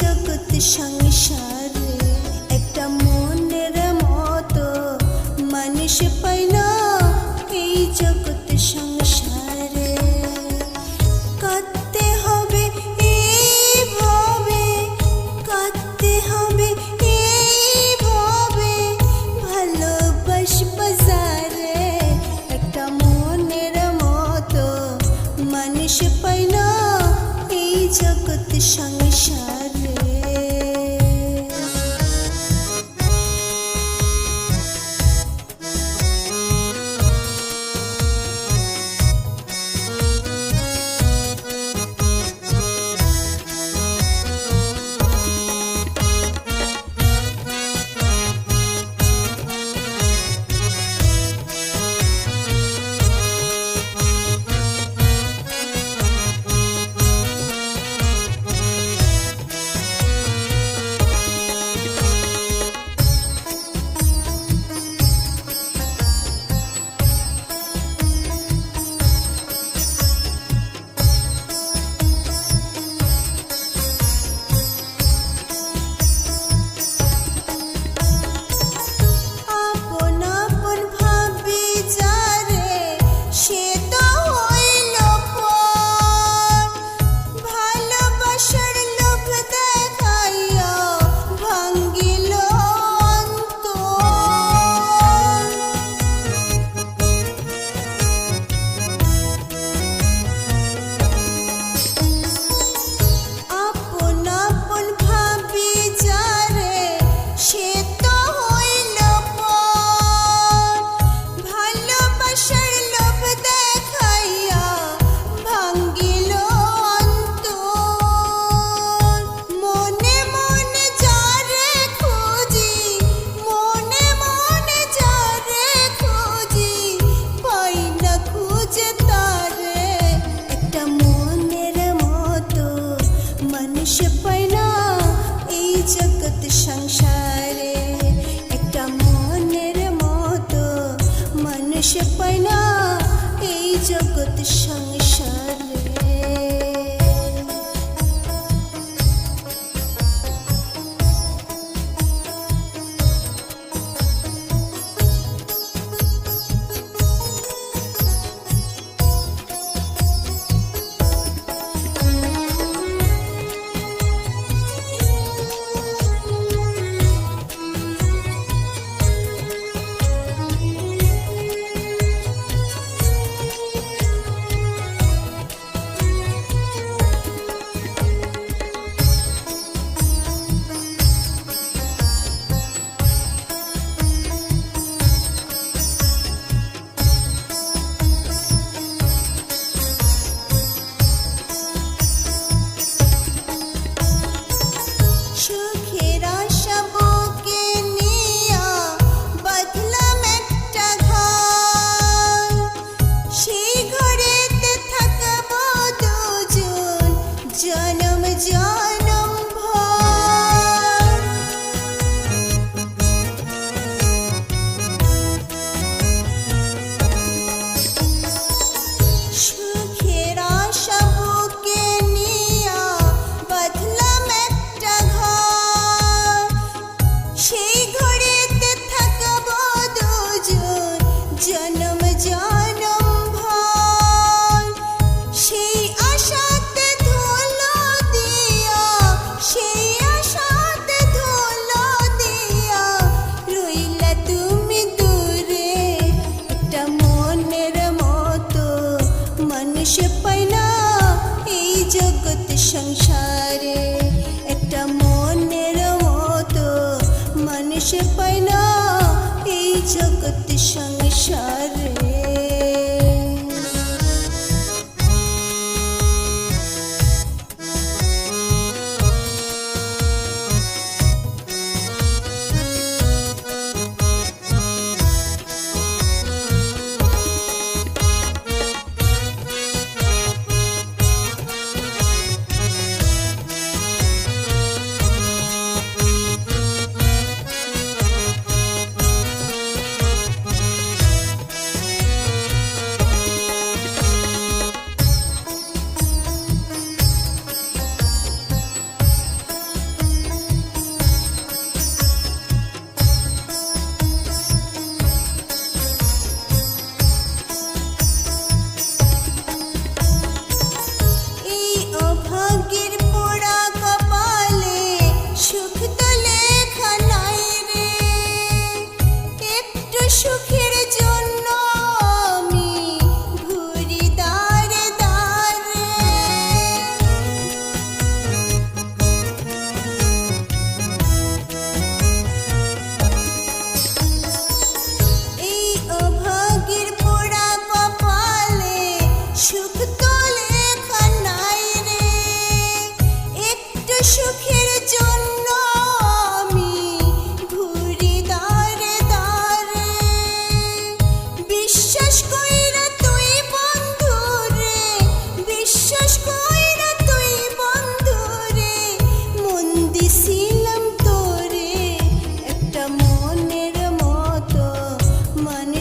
জগৎ সংসারে, একটা মনের মতো মানুষ পাই না এই জগৎ সংসারে। কাঁদতে হবে এইভাবে, কাঁদতে হবে এইভাবে, ভালোবাস বাজারে একটা মনের মতো মানুষ পাই এই জগৎ সংসার।